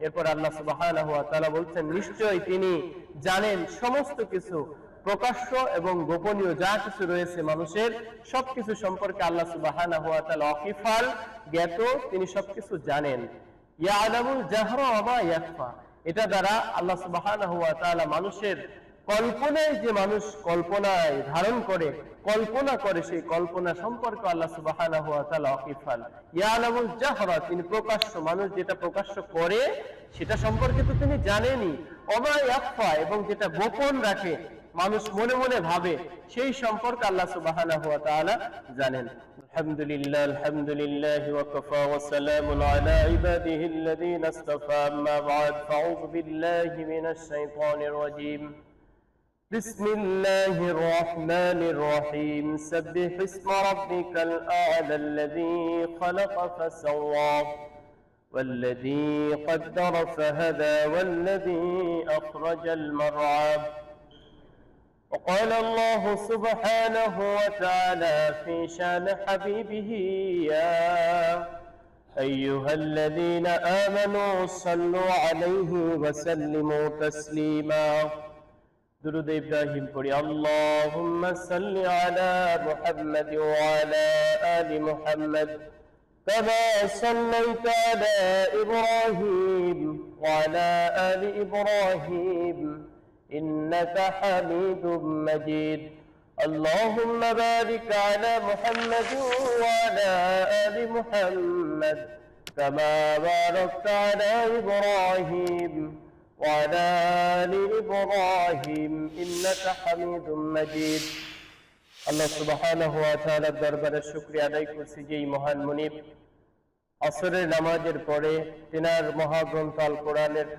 এরপর আল্লাহ তাআলা বলছেন, নিশ্চয়ই তিনি জানেন সমস্ত কিছু, প্রকাশ্য এবং গোপনীয় যা কিছু রয়েছে মানুষের, সবকিছু সম্পর্কে আল্লাহ ওয়া অকিফাল জ্ঞাত, তিনি সবকিছু জানেন। জাহরা ওয়া মা ইয়াখফা এটা দ্বারা আল্লাহ তাআলা মানুষের কল্পনায় যে মানুষ কল্পনায় ধারণ করে, কল্পনা করে সেই কল্পনা সম্পর্কে আল্লাহ তাআলা জাহরা, তিনি প্রকাশ্য মানুষ যেটা প্রকাশ্য করে, সেটা সম্পর্কে তো তিনি জানেনই। অমা ইয়াখফা এবং যেটা গোপন রাখে, মানুষ মনে মনে ভাবে, সেই সম্পর্কে আল্লাহ তাআলা জানেন। আলহামদুলিল্লাহ আলহামদুলিল্লাহ ওয়া কাফা ওয়া আলা ইবাদিহি আল্লাযীনা আম্মা বা'দ, ফাউযু বিল্লাহি মিনাশ শাইতানির রাজীম। بسم الله الرحمن الرحيم سبح اسم ربك الأعلى الذي خلق فسوى والذي قدر فهدى والذي أخرج المرعى وقال الله سبحانه وتعالى في شان حبيبه يا أيها الذين آمنوا صلوا عليه وسلموا تسليما درود إبراهيم قولي اللهم صل على محمد وعلى آل محمد. كما صليت على إبراهيم وعلى آل إبراهيم إنك حميد مجيد اللهم بارك على محمد وعلى آل محمد. كما باركت على إبراهيم وعلى آل إبراهيم إنك حميد مجيد আল্লাহ সুবহানাহু ওয়া তাআলার দরবারে শুকরিয়া আদায় করছি যে এই মহান মুনিব আসরের নামাজের পরে তিনার মহাগ্রন্থ আল কোরআনের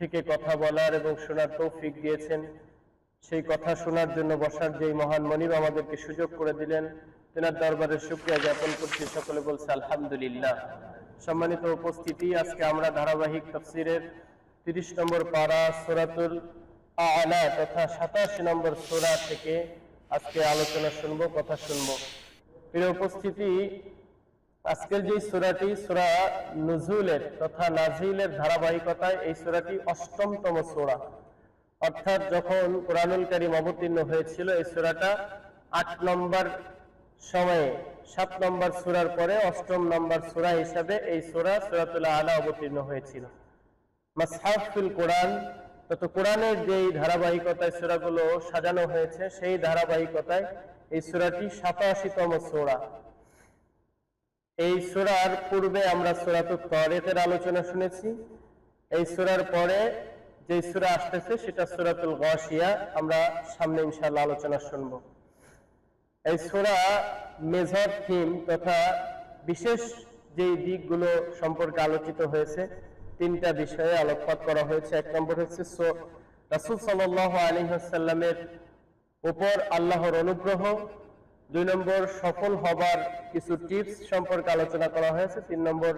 থেকে কথা বলার এবং শোনার তৌফিক দিয়েছেন সেই কথা শোনার জন্য বসার যেই মহান মনিব আমাদেরকে সুযোগ করে দিলেন তেনার দরবারে শুক্রিয়া জ্ঞাপন করছি সকলে বলছে আলহামদুলিল্লাহ সম্মানিত উপস্থিতি আজকে আমরা ধারাবাহিক তফসিরের তিরিশ নম্বর পারা সোরাতুল আলা তথা সাতাশি নম্বর সোরা থেকে আজকে আলোচনা শুনব, কথা শুনব। প্রিয় উপস্থিতি, আজকের যে সুরাটি, সুরা নজুলের তথা নাজিলের ধারাবাহিকতায় এই সুরাটি অষ্টমতম সুরা। অর্থাৎ যখন কোরআনুল কারিম অবতীর্ণ হয়েছিল, এই সুরাটা আট নম্বর সময়ে, সাত নম্বর সুরার পরে অষ্টম নম্বর সুরা হিসাবে এই সুরা সুরাতুল্লাহ আলা অবতীর্ণ হয়েছিল। মাসহাফুল কোরআন। তত কোরআনের যেই ধারাবাহিকতায় সুরাগুলো সাজানো হয়েছে, সেই ধারাবাহিকতায় এই সুরাটি সাতাশিতম সুরা। এই সুরার পূর্বে আমরা সুরাতুল তরেতের আলোচনা শুনেছি। এই সুরার পরে যে সুরা আসতেছে, সেটা সুরাতুল গসিয়া আমরা সামনে ইনশাল্লাহ আলোচনা শুনব। এই সুরা মেজর থিম তথা বিশেষ যে দিকগুলো সম্পর্কে আলোচিত হয়েছে তিনটা বিষয়ে আলোকপাত করা হয়েছে। এক নম্বর হচ্ছে রাসুল সাল আলী সাল্লামের উপর আল্লাহর অনুগ্রহ। দুই নম্বর, সফল হবার কিছু টিপস সম্পর্কে আলোচনা করা হয়েছে। তিন নম্বর,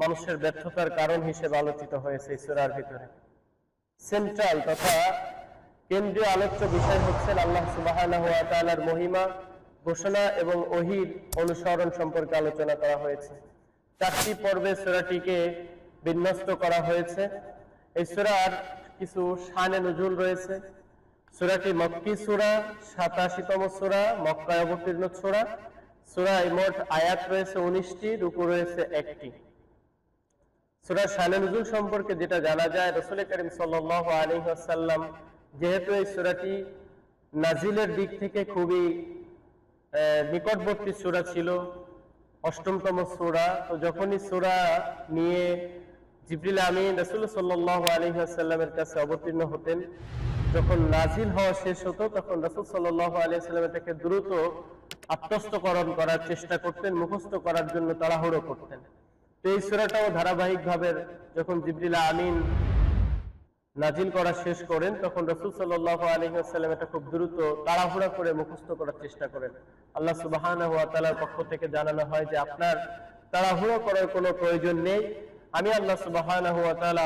মানুষের ব্যর্থতার কারণ হিসেবে আলোচিত হয়েছে এই সুরার ভিতরে। সেন্ট্রাল তথা কেন্দ্রীয় আলোচ্য বিষয় হচ্ছেন আল্লাহ সুবাহর মহিমা, ঘোষণা এবং ওহির অনুসরণ সম্পর্কে আলোচনা করা হয়েছে। চারটি পর্বে সুরাটিকে বিন্যস্ত করা হয়েছে। এই সুরার কিছু শানে নজুল রয়েছে। সুরাটি মক্কি সুরা, সাতাশিতম সুরা মক্কায় অবতীর্ণ সুরা। সুরায় মোট আয়াত রয়েছে উনিশটি, রুকু রয়েছে একটি। সুরা শানে নজুল সম্পর্কে যেটা জানা যায়, রসুল করিম সাল আলী আসাল্লাম যেহেতু এই সুরাটি নাজিলের দিক থেকে খুবই নিকটবর্তী সুরা ছিল, অষ্টমতম সুরা। তো যখনই সুরা নিয়ে জিবরিল আমিন, রসুল সাল্লাহ আলী আসাল্লামের কাছে অবতীর্ণ হতেন। যখন নাজিল হওয়া শেষ হতো, তখন রসুল সাল্লাহ আলিয়া সাল্লাম এটাকে দ্রুত আত্মস্থকরণ করার চেষ্টা করতেন, মুখস্থ করার জন্য তাড়াহুড়ো করতেন। তো এই সুরাটাও ধারাবাহিকভাবে যখন জিবরিল আমিন নাজিল করা শেষ করেন, তখন রসুল সাল্লাহ আলহিহাস্লাম এটা খুব দ্রুত তাড়াহুড়া করে মুখস্থ করার চেষ্টা করেন। আল্লাহ সুবাহান তালার পক্ষ থেকে জানানো হয় যে আপনার তাড়াহুড়ো করার কোনো প্রয়োজন নেই। আমি আল্লাহ সুবাহান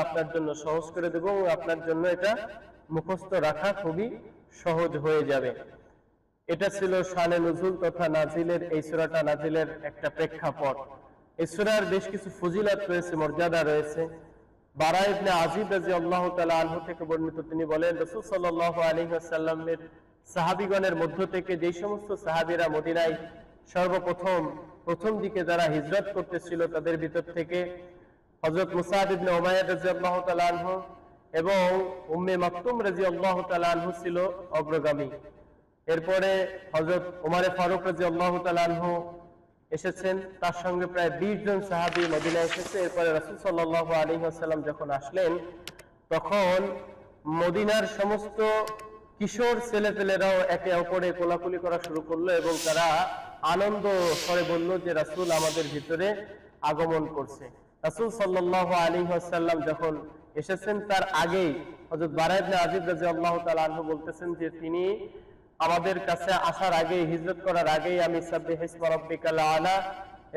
আপনার জন্য সহজ করে দেবো এবং আপনার জন্য এটা মুখস্থ রাখা খুবই সহজ হয়ে যাবে। এটা ছিল শানে নজুল তথা নাজিলের, এই সূরাটা নাজিলের একটা প্রেক্ষাপট। এই সূরার বেশ কিছু ফজিলত রয়েছে, মর্যাদা রয়েছে। বারা ইবনে আজিব রাদিয়াল্লাহু তাআলা আনহু থেকে বর্ণিত, তিনি বলেন, রাসূল সাল্লাল্লাহু আলাইহি ওয়াসাল্লামের সাহাবীগণের মধ্য থেকে যেই সমস্ত সাহাবিরা মদিনায় সর্বপ্রথম, প্রথম দিকে যারা হিজরত করতেছিল, তাদের ভিতর থেকে হযরত মুসাদ ইবনে উমাইয়া রাদিয়াল্লাহু তাআলা আনহু এবং উম্মে মাকতুম রাদিয়াল্লাহু তাআলা আনহু ছিল অগ্রগামী। এরপরে হযরত উমারে ফারুক রাদিয়াল্লাহু তাআলা আনহু এসেছেন। তার সঙ্গে প্রায় বিশ জন সাহাবী মদিনা এসেছে। এরপরে রাসূল সাল্লাহ আলাইহি ওয়াসাল্লাম যখন আসলেন, তখন মদিনার সমস্ত কিশোর ছেলেপেলেরাও একে অপরে কোলাকুলি করা শুরু করল এবং তারা আনন্দ স্বরে বলল যে রাসূল আমাদের ভিতরে আগমন করছে। রাসূল সাল্লাল্লাহু আলাইহি ওয়াসাল্লাম যখন এসেছেন, তার আগেই হযরত বারা ইবনে আজিব রাদিয়াল্লাহু তাআলা আনহু বলতেছেন যে, তিনি আমাদের কাছে আসার আগে হিজরত করার আগেই আমি সাব্বিহ ইসমা রাব্বিকাল আলা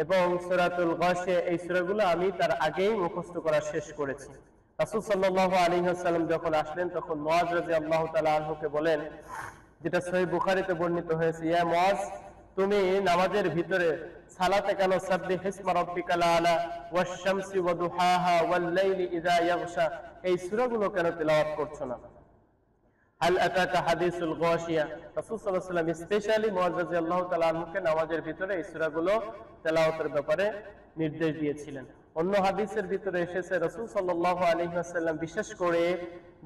এবং সূরাতুল গাশিয়া এই সূরাগুলো আমি তার আগেই মুখস্থ করা শেষ করেছি। রাসূল সাল্লাল্লাহু আলাইহি ওয়াসাল্লাম যখন আসলেন, তখন মুআজ রাদিয়াল্লাহু তাআলা আনহুকে বলেন, যেটা সহিহ বুখারিতে বর্ণিত হয়েছে, ইয়া মুআজ, তুমি নামাজের ভিতরে সালাতে কেন সাব্বিহ ইসমা আলা ওয়াশ শামসি ওয়া দুহাহা ওয়াল লাইলি ইযা ইয়াগশা, এই সূরাগুলো কেন তেলাওয়াত করছ না? হাল আতাকা হাদিসুল গাশিয়া, রাসূল সাল্লাল্লাহু আলাইহি স্পেশালি তাআলা আনহুকে নামাজের ভিতরে এই সূরাগুলো তেলাওয়াতের ব্যাপারে নির্দেশ দিয়েছিলেন। অন্য হাদিসের ভিতরে এসেছে, রাসূল সাল্লাল্লাহু আলাইহি বিশেষ করে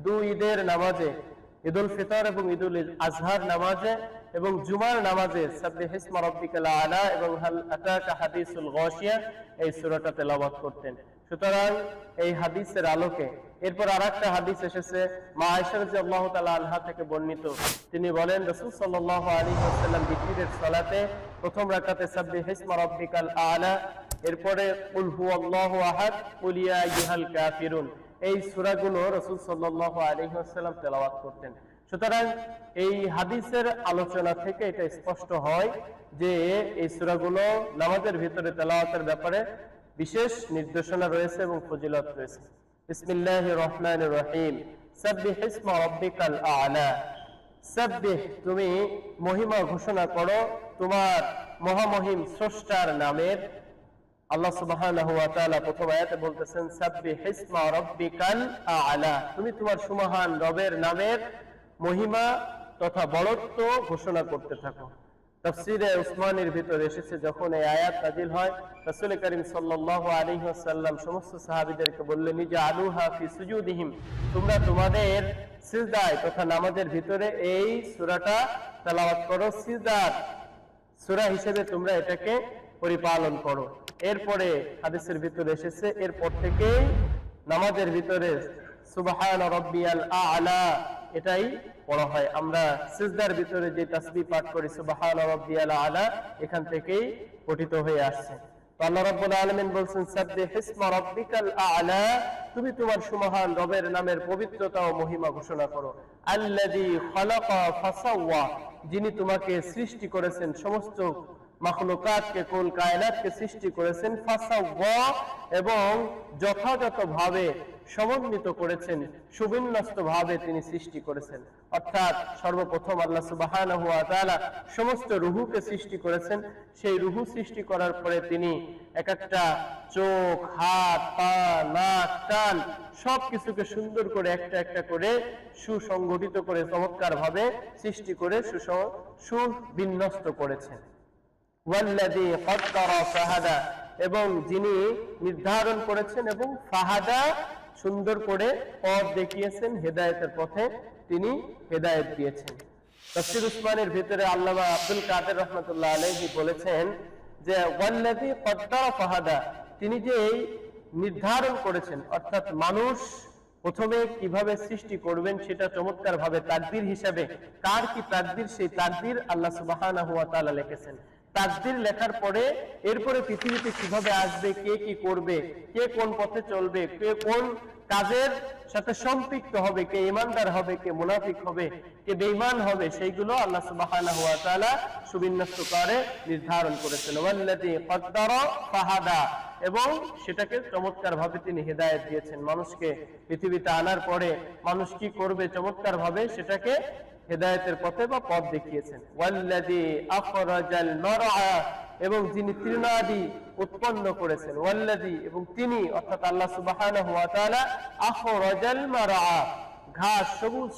দুই ঈদের নামাজে ঈদুল ফিতর এবং ঈদুল আজহার নামাজে এবং জুমার নামাজে আলা এবং এই সূরাটা তেলাওয়াত করতেন। সুতরাং এই হাদিসের আলোকে এরপর আর একটা হাদিস এসেছে, মা আয়েশা রাদিয়াল্লাহু তাআলা আনহা থেকে বর্ণিত। তিনি বলেন, রাসূল সাল্লাল্লাহু আলাইহি ওয়াসাল্লাম বিতিরের সালাতে প্রথম রাকাতে সাব্বিহ ইসমা রাব্বিকাল আলা, এরপরে কুল হুয়াল্লাহু আহাদ, কুল ইয়া আইয়ুহাল কাফিরুন। এই সূরাগুলো রাসূল সাল্লাল্লাহু আলাইহি ওয়াসাল্লাম তেলাওয়াত করতেন। সুতরাং এই হাদিসের আলোচনা থেকে এটা স্পষ্ট হয় যে এই সূরাগুলো নামাজের ভিতরে তেলাওয়াতের ব্যাপারে বিশেষ নির্দেশনা রয়েছে এবং ফজিলত রয়েছে। বিসমিল্লাহ রহমান রহিম। তুমি মহিমা ঘোষণা করো তোমার মহামহিম স্রষ্টার নামের আল্লাহ সুবহানাহু ওয়া তাআলা প্রথম আয়াতে বলতেছেন, সাব্বিহ ইসমা রাব্বিকাল আলা। তুমি তোমার সুমহান রবের নামের মহিমা তথা বড়ত্ব ঘোষণা করতে থাকো। তাফসিরে উসমানের ভিতরে এসেছে, যখন এই আয়াত নাজিল হয়, রাসূল করিম সাল্লাল্লাহু আলাইহি ওয়াসাল্লাম সমস্ত সাহাবীদেরকে বললেন নিজে আলুহা ফি সুজুদিহিম। তোমরা তোমাদের সিজদায় তথা নামাজের ভিতরে এই সূরাটা তেলাওয়াত করো। সিজদার সূরা হিসেবে তোমরা এটাকে পরিপালন করো। এরপরে হাদিসের ভিতরে এসেছে, এরপর থেকে নামাজের ভিতরে সুবহান রাব্বিয়াল আ'লা এটাই পড়া হয়। আমরা সিজদার ভিতরে যে তাসবিহ পাঠ করি, সুবহান রাব্বিয়াল আ'লা, এখান থেকেই পঠিত হয়ে আসছে। আ'লা, তুমি তোমার সুমহান রবের নামের পবিত্রতা ও মহিমা ঘোষণা করো। যিনি তোমাকে সৃষ্টি করেছেন সমস্ত মাখলুকাতকে কুল কায়নাতকে সৃষ্টি করেছেন? এবং যথাযথভাবে সমন্বিত করেছেন সুবিন্যস্ত ভাবে তিনি সৃষ্টি করেছেন। অর্থাৎ সর্বপ্রথম আল্লাহ তাআলা সমস্ত রুহুকে সৃষ্টি করেছেন। সেই রুহু সৃষ্টি করার পরে তিনি এক একটা চোখ, হাত, পা, নাক, কান সবকিছুকে সুন্দর করে একটা একটা করে সুসংগঠিত করে চমৎকার ভাবে সৃষ্টি করে সুস- সুবিন্যস্ত করেছেন। এবং যিনি নির্ধারণ করেছেন এবং ফাহাদা সুন্দর করে পথ দেখিয়েছেন হেদায়েতের পথে, তিনি হেদায়েত দিয়েছেন। তাফসীর উসমানের ভিতরে আল্লামা আব্দুল কাদের রহমাতুল্লাহ আলাইহি বলেছেন যে, ওয়াল্লাযী কদ্দারা ফাহাদা, তিনি যে এই নির্ধারণ করেছেন, অর্থাৎ মানুষ প্রথমে কীভাবে সৃষ্টি করবেন সেটা চমৎকার ভাবে তাকদির হিসাবে কার কি তাকদির? সেই তাকদির আল্লাহ তাআলা লিখেছেন। তাকদির লেখার পরে এরপরে পৃথিবীতে কীভাবে আসবে, কে কি করবে, কে কোন পথে চলবে, কে কোন কাজের সাথে সম্পৃক্ত হবে, কে ইমানদার হবে, কে মুনাফিক হবে, কে বেঈমান হবে, সেইগুলো আল্লাহ তাআলা সুবিন্যস্ত করে, নির্ধারণ করেছেন। ফাহাদা। এবং সেটাকে চমৎকার ভাবে তিনি হেদায়েত দিয়েছেন। মানুষকে পৃথিবীতে আনার পরে মানুষ কি করবে? চমৎকার ভাবে সেটাকে হেদায়েতের পথে বা পথ দেখিয়েছেন। এবং যিনি তৃণাদি উৎপন্ন করেছেন। ওয়াল্লাযী, এবং তিনি, অর্থাৎ আল্লাহ সুবহানাহু ওয়া তাআলা, আখরাজাল মারআ, ঘাস, সবুজ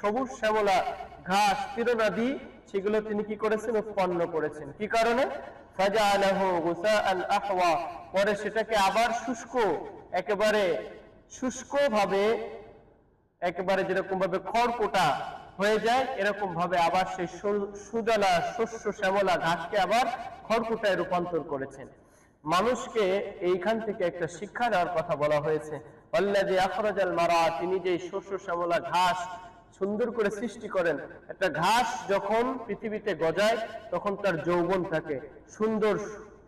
সবুজ শ্যামলা, ঘাস তৃণাদি সেগুলো তিনি কি করেছেন? উৎপন্ন করেছেন। কি কারণে? ফাজআলাহু গুসাআন পরে সেটাকে আবার শুষ্ক, একেবারে শুষ্ক ভাবে একেবারে যেরকম ভাবে খড়কুটা হয়ে যায়। এরকম ভাবে আবার সেই সুজলা, শস্য, শ্যামলা ঘাসকে আবার খড়কুটায় রূপান্তর করেছেন। মানুষকে এইখান থেকে একটা শিক্ষা দেওয়ার কথা বলা হয়েছে। অল্লাদি আখরাজাল মারা, তিনি যে শস্য, শ্যামলা, ঘাস সুন্দর করে সৃষ্টি করেন, একটা ঘাস যখন পৃথিবীতে গজায় তখন তার যৌবন থাকে। সুন্দর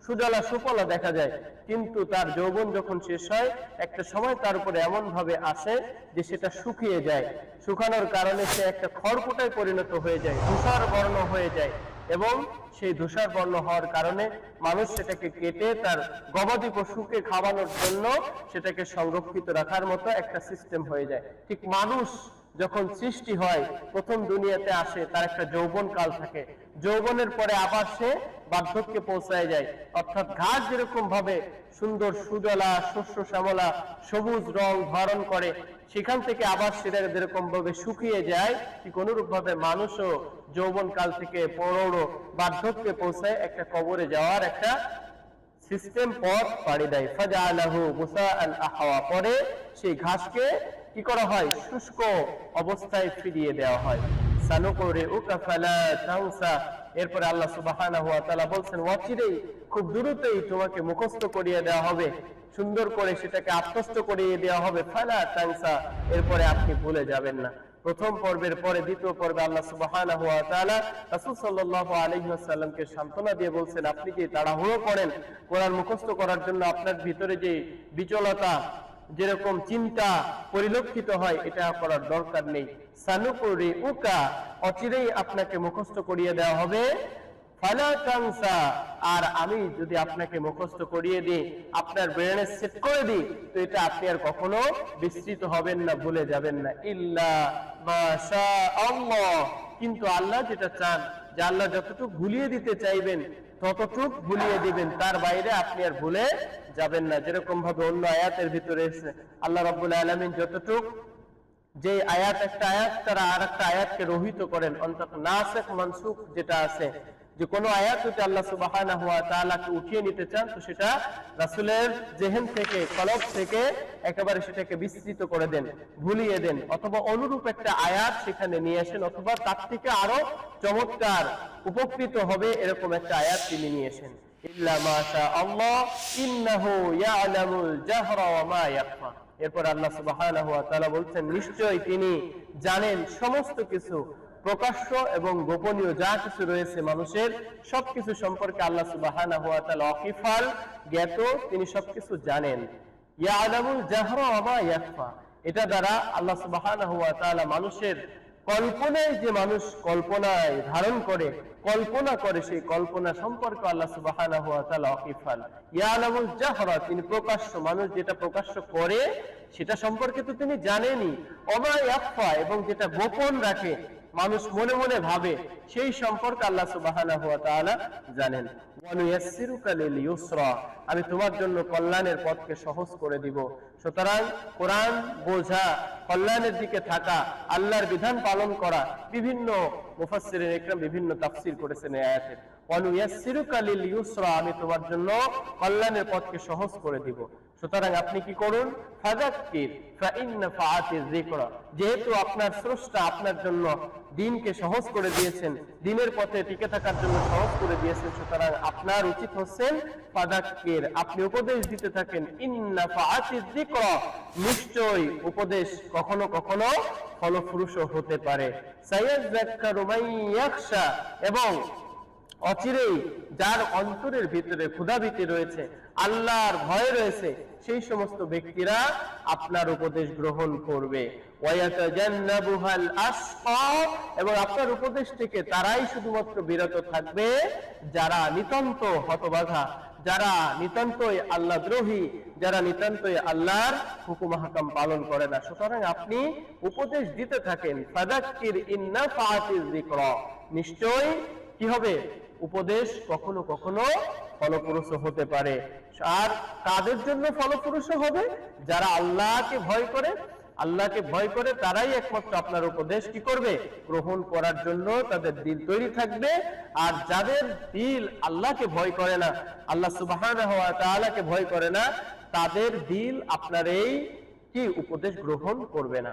সুজলা সুফলা দেখা যায়। কিন্তু তার যৌবন যখন শেষ হয়, একটা সময় তার উপরে এমন ভাবে আসে যে সেটা শুকিয়ে যায়। শুকানোর কারণে সে একটা খড়কুটায় পরিণত হয়ে যায় তুষার বর্ণ হয়ে যায় এবং সেই ধূসর বর্ণ হওয়ার কারণে মানুষ সেটাকে কেটে তার গবাদি পশুকে খাওয়ানোর জন্য সেটাকে সংরক্ষিত রাখার মতো একটা সিস্টেম হয়ে যায়। ঠিক মানুষ যখন সৃষ্টি হয়, প্রথম দুনিয়াতে আসে, তার একটা যৌবন কাল থাকে। যৌবনের পরে আবার সে বার্ধক্যে পৌঁছায় যায়। অর্থাৎ ঘাস যেরকম ভাবে সুন্দর সুজলা শস্য শ্যামলা, সবুজ রং ধারণ করে, সেখান থেকে আবার সেটা যেরকম ভাবে শুকিয়ে যায়, ঠিক অনুরূপ ভাবে মানুষও যৌবন কাল থেকে প্রৌঢ় বার্ধক্যে পৌঁছায় একটা কবরে যাওয়ার একটা সিস্টেম পথ পাড়ি দেয়। ফাজাআলাহু মুসাআন আহওয়া, পরে সেই ঘাসকে কি করা হয়? শুষ্ক অবস্থায় ফিরিয়ে দেওয়া হয়। এরপরে আল্লাহ তাআলা বলছেন খুব তোমাকে মুখস্থ করিয়ে দেওয়া হবে। সুন্দর করে সেটাকে আত্মস্থ করিয়ে দেওয়া হবে। ফালা এরপরে আপনি ভুলে যাবেন না। প্রথম পর্বের পরে দ্বিতীয় পর্বে আল্লাহ তাআলা রাসূল আলাইহি সান্ত্বনা দিয়ে বলছেন, আপনি যে তাড়াহুড়ো করেন? কোরআন মুখস্থ করার জন্য আপনার ভিতরে যে বিচলতা যেরকম চিন্তা পরিলক্ষিত হয়, এটা করার দরকার নেই। সানুকুরি উকা অচিরেই আপনাকে মুখস্থ করিয়ে দেওয়া হবে। আর আমি যদি আপনাকে মুখস্থ করিয়ে দিই, আপনার ব্রেনে সেট করে দিই, তো এটা আপনি আর কখনো বিস্তৃত হবেন না, ভুলে যাবেন না। ইল্লা কিন্তু আল্লাহ যেটা চান যে আল্লাহ যতটুকু ভুলিয়ে দিতে চাইবেন, ততটুক ভুলিয়ে দিবেন। তার বাইরে আপনি আর ভুলে যাবেন না। যেরকম ভাবে অন্য আয়াতের ভিতরে এসে আল্লাহ রাব্বুল আলমিন যতটুক যে আয়াত, একটা আয়াত, তারা আর একটা আয়াতকে রহিত করেন। অন্তত নাসেক মনসুখ যেটা আছে যে কোনো আয়াত যদি আল্লাহ সুবহানাহু ওয়া তাআলাকে উঠিয়ে নিতে চান, তো সেটা রাসূলের জেহেন থেকে, কলব থেকে একেবারে সেটাকে বিস্তৃত করে দেন, ভুলিয়ে দেন, অথবা অনুরূপ একটা আয়াত সেখানে নিয়ে আসেন, অথবা তার থেকে আরও চমৎকার উপকৃত হবে এরকম একটা আয়াত তিনি নিয়ে আসেন। এরপর আল্লাহ ওয়া বলছেন, নিশ্চয়ই তিনি জানেন সমস্ত কিছু প্রকাশ্য এবং গোপনীয় যা কিছু রয়েছে মানুষের, সবকিছু সম্পর্কে আল্লাহ তাআলা অকিফাল, জ্ঞাত, তিনি সবকিছু জানেন। এটা দ্বারা আল্লাহ তাআলা মানুষের কল্পনায় যে মানুষ কল্পনায় ধারণ করে, কল্পনা করে সেই কল্পনা সম্পর্কে আল্লাহ তাআলা অকিফাল। ইয়ালামুল জাহরা, তিনি প্রকাশ্য মানুষ যেটা প্রকাশ্য করে, সেটা সম্পর্কে তো তিনি জানেনই। অমা ইয়াখফা, এবং যেটা গোপন রাখে মানুষ মনে মনে ভাবে, সেই সম্পর্কে আল্লাহ সুবহানাহু ওয়া তাআলা জানেন। আমি তোমার জন্য কল্যাণের পথকে সহজ করে দিব। সুতরাং কোরআন বোঝা, কল্যাণের দিকে থাকা, আল্লাহর বিধান পালন করা, বিভিন্ন মুফাসসিরিন ইকরাম বিভিন্ন তাফসীর করেছেন এই আয়াতের ওয়ানুয়াসসিরুকা ইউসরা, আমি তোমার জন্য কল্যাণের পথকে সহজ করে দিব। সুতরাং আপনি কি করুন? যেহেতু আপনার স্রষ্টা আপনার জন্য দিনকে সহজ করে দিয়েছেন, দিনের পথে টিকে থাকার জন্য সহজ করে দিয়েছেন, সুতরাং আপনার উচিত হচ্ছেন ফাযাক্কির, আপনি উপদেশ দিতে থাকেন, ইন্না নিশ্চয়ই উপদেশ কখনো কখনো ফলপ্রসূ হতে পারে। এবং অচিরেই যার অন্তরের ভিতরে ক্ষুধাভীতি রয়েছে, আল্লাহর ভয় রয়েছে, সেই সমস্ত ব্যক্তিরা আপনার উপদেশ গ্রহণ করবে। এবং আপনার উপদেশ থেকে তারাই শুধুমাত্র বিরত থাকবে যারা নিতান্ত হতবাধা, যারা নিতান্তই আল্লাহ দ্রোহী যারা নিতান্তই আল্লাহর হুকুম হাকাম পালন করে না। সুতরাং আপনি উপদেশ দিতে থাকেন নিশ্চয় কি হবে? উপদেশ কখনো কখনো ফলপ্রসূ হতে পারে। আর কাদের জন্য ফলপ্রসূ হবে? যারা আল্লাহকে ভয় করে, আল্লাহকে ভয় করে তারাই একমাত্র আপনার উপদেশ কি করবে? গ্রহণ করার জন্য তাদের দিল তৈরি থাকবে। আর যাদের দিল আল্লাহকে ভয় করে না, আল্লাহ সুবহানাহু ওয়া তাআলাকে ভয় করে না, তাদের দিল আপনার এই কি? উপদেশ গ্রহণ করবে না।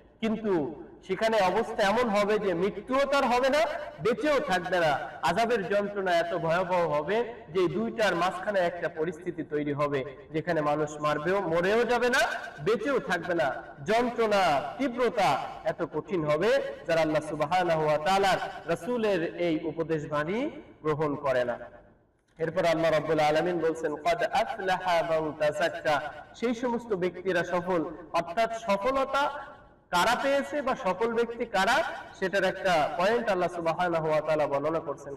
কিন্তু সেখানে অবস্থা এমন হবে যে মৃত্যুও তার হবে না, বেঁচেও থাকবে না। আজাবের যন্ত্রণা এত ভয়াবহ হবে যে দুইটার মাঝখানে একটা পরিস্থিতি তৈরি হবে, যেখানে মানুষ মারবেও, মরেও যাবে না, বেঁচেও থাকবে না। যন্ত্রণা, তীব্রতা এত কঠিন হবে, যারা আল্লাহ তাআলার রাসূলের এই উপদেশ বাণী গ্রহণ করে না। এরপর আল্লাহ রাব্বুল আলামিন বলছেন সেই সমস্ত ব্যক্তিরা সফল, অর্থাৎ সফলতা কারা পেয়েছে বা সকল ব্যক্তি কারা, সেটার একটা পয়েন্ট আল্লাহ তাআলা বর্ণনা করছেন।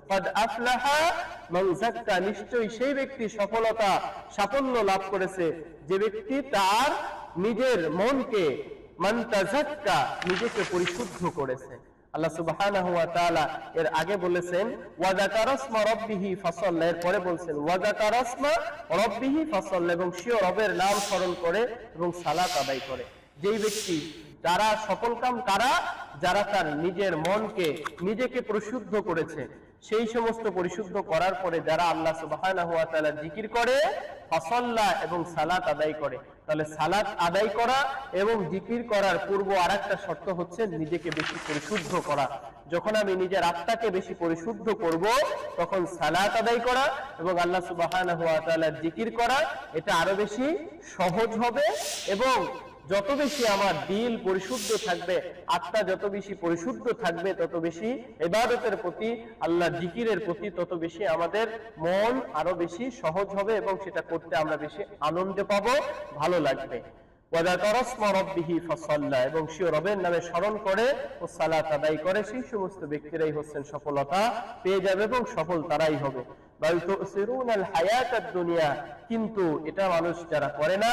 নিশ্চয়ই সেই ব্যক্তি সফলতা, সাফল্য লাভ করেছে। যে ব্যক্তি তার নিজের মনকে, মান নিজেকে পরিশুদ্ধ করেছে। আল্লাহ তাআলা এর আগে বলেছেন, ওয়া যাকারাসমা রাব্বিহি ফাসাল্লা এর পরে বলছেন, ওয়া যাকারাসমা রাব্বিহি ফাসাল্লা এবং সিও রবের নাম স্মরণ করে এবং সালাত আদায় করে। যেই ব্যক্তি যারা সফল কাম কারা? যারা তার নিজের মনকে, নিজেকে পরিশুদ্ধ করেছে। সেই সমস্ত পরিশুদ্ধ করার পরে যারা আল্লাহ তাআলা জিকির করে, ফাসাল্লা এবং সালাত আদায় করে। তাহলে সালাত আদায় করা এবং জিকির করার পূর্ব আরেকটা শর্ত হচ্ছে নিজেকে বেশি পরিশুদ্ধ করা। যখন আমি নিজের আত্মাকে বেশি পরিশুদ্ধ করব, তখন সালাত আদায় করা এবং আল্লাহ তাআলার জিকির করা, এটা আরও বেশি সহজ হবে এবং যত বেশি আমার দিল পরিশুদ্ধ থাকবে, আত্মা যত বেশি পরিশুদ্ধ থাকবে, তত বেশি ইবাদতের প্রতি, আল্লাহ জিকিরের প্রতি তত বেশি আমাদের মন আরও বেশি সহজ হবে এবং সেটা করতে আমরা বেশি আনন্দ পাবো, ভালো লাগবে। এবং সে রবের নামে স্মরণ করে ও সালাত আদায় করে, সেই সমস্ত ব্যক্তিরাই হচ্ছেন সফলতা পেয়ে যাবে এবং সফল তারাই হবে। কিন্তু এটা মানুষ যারা করে না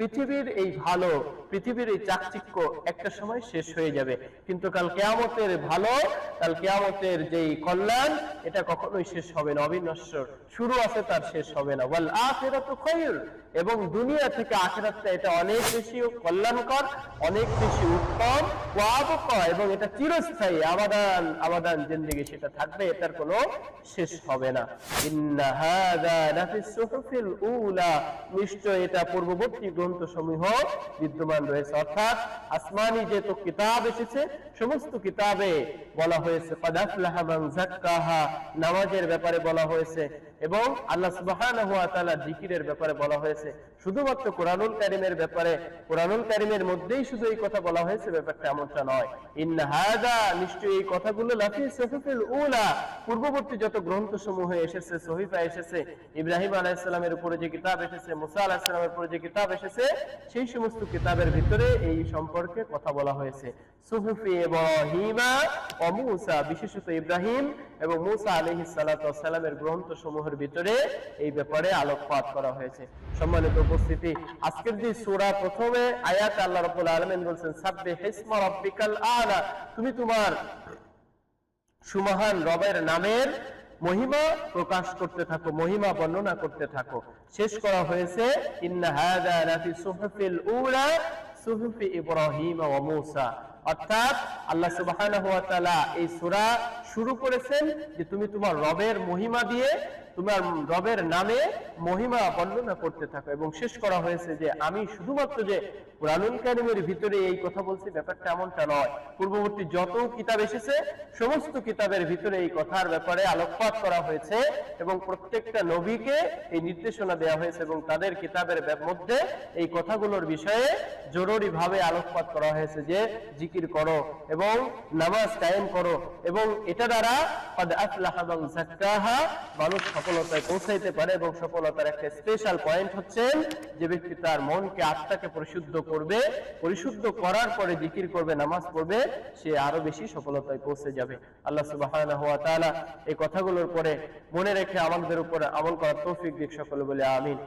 পৃথিবীর এই ভালো, পৃথিবীর এই চাকচিক্য একটা সময় শেষ হয়ে যাবে। কিন্তু কাল কেয়ামতের ভালো, কাল কেয়ামতের যেই কল্যাণ, এটা কখনোই শেষ হবে না, অবিনশ্বর। শুরু আছে তার, শেষ হবে না। বল ওয়াল তো খায়র এবং দুনিয়া থেকে আখিরাতটা এটা অনেক বেশি কল্যাণকর, অনেক বেশি উত্তম, ওয়াবকা, এবং এটা চিরস্থায়ী, আবাদান আবাদান জিন্দেগি সেটা থাকবে, এটার কোনো শেষ হবে না। ইন্না হাযা লাফিস সুহুফিল উলা। নিশ্চয় এটা পূর্ববর্তী গ্রন্থসমূহ বিদ্যমান রয়েছে। অর্থাৎ আসমানি যে তো কিতাব এসেছে, সমস্ত কিতাবে বলা হয়েছে নামাজের ব্যাপারে বলা হয়েছে এবং আল্লাহ তাআলা জিকিরের ব্যাপারে বলা হয়েছে। শুধুমাত্র কোরআনুল কারীমের ব্যাপারে, কোরআনুল কারীমের মধ্যেই শুধু এই কথা বলা হয়েছে, ব্যাপারটা এমনটা নয়। হাযা, নিশ্চয়ই এই কথাগুলো লাফি সুহুফিল উলা, পূর্ববর্তী যত গ্রন্থসমূহ এসেছে, সহিফা এসেছে, ইব্রাহিম আলাইহিস সালামের উপরে যে কিতাব এসেছে, মুসা আলাইহিস সালামের উপরে যে কিতাব এসেছে, সেই সমস্ত কিতাবের ভিতরে এই সম্পর্কে কথা বলা হয়েছে। সুহুফি ইব্রাহিমা ও মুসা, বিশেষত ইব্রাহিম এবং মুসা আলাইহিস সালাতু ওয়াস সালামের গ্রন্থসমূহের ভিতরে এই ব্যাপারে আলোকপাত করা হয়েছে। সম্মানিত উপস্থিতি, আজকের যে সূরা প্রথমে আয়াত আল্লাহ রাব্বুল আলামিন বলছেন, সাব্বিহ ইসমা রাব্বিকাল আলা তুমি তোমার সুমহান রবের নামের মহিমা প্রকাশ করতে থাকো, মহিমা বর্ণনা করতে থাকো। শেষ করা হয়েছে সুহুফি ইব্রাহিম ও মৌসা। অর্থাৎ আল্লাহ সুবাহ এই সুরা শুরু করেছেন যে তুমি তোমার রবের মহিমা দিয়ে তোমার রবের নামে মহিমা বর্ণনা করতে থাকো। এবং শেষ করা হয়েছে যে, আমি শুধুমাত্র যে কোরআনুল কারিমের ভিতরে এই কথা বলছি, ব্যাপারটা এমনটা নয়। পূর্ববর্তী যত কিতাব এসেছে, সমস্ত কিতাবের ভিতরে এই কথার ব্যাপারে আলোকপাত করা হয়েছে এবং প্রত্যেকটা নবীকে এই নির্দেশনা দেওয়া হয়েছে এবং তাদের কিতাবের মধ্যে এই কথাগুলোর বিষয়ে জরুরি ভাবে আলোকপাত করা হয়েছে যে, জিকির করো এবং নামাজ কায়েম করো এবং এটা দ্বারা মানুষ সফলতায় পৌঁছাইতে পারে এবং সফলতার একটা স্পেশাল পয়েন্ট হচ্ছে যে ব্যক্তি তার মনকে আত্মাকে পরিশুদ্ধ করবে, পরিশুদ্ধ করার পরে জিকির করবে, নামাজ পড়বে, সে আরও বেশি সফলতায় পৌঁছে যাবে। আল্লাহ সুবাহ এই কথাগুলোর পরে মনে রেখে আমাদের উপরে আমল করার তৌফিক দিক সকলে বলে আমিন।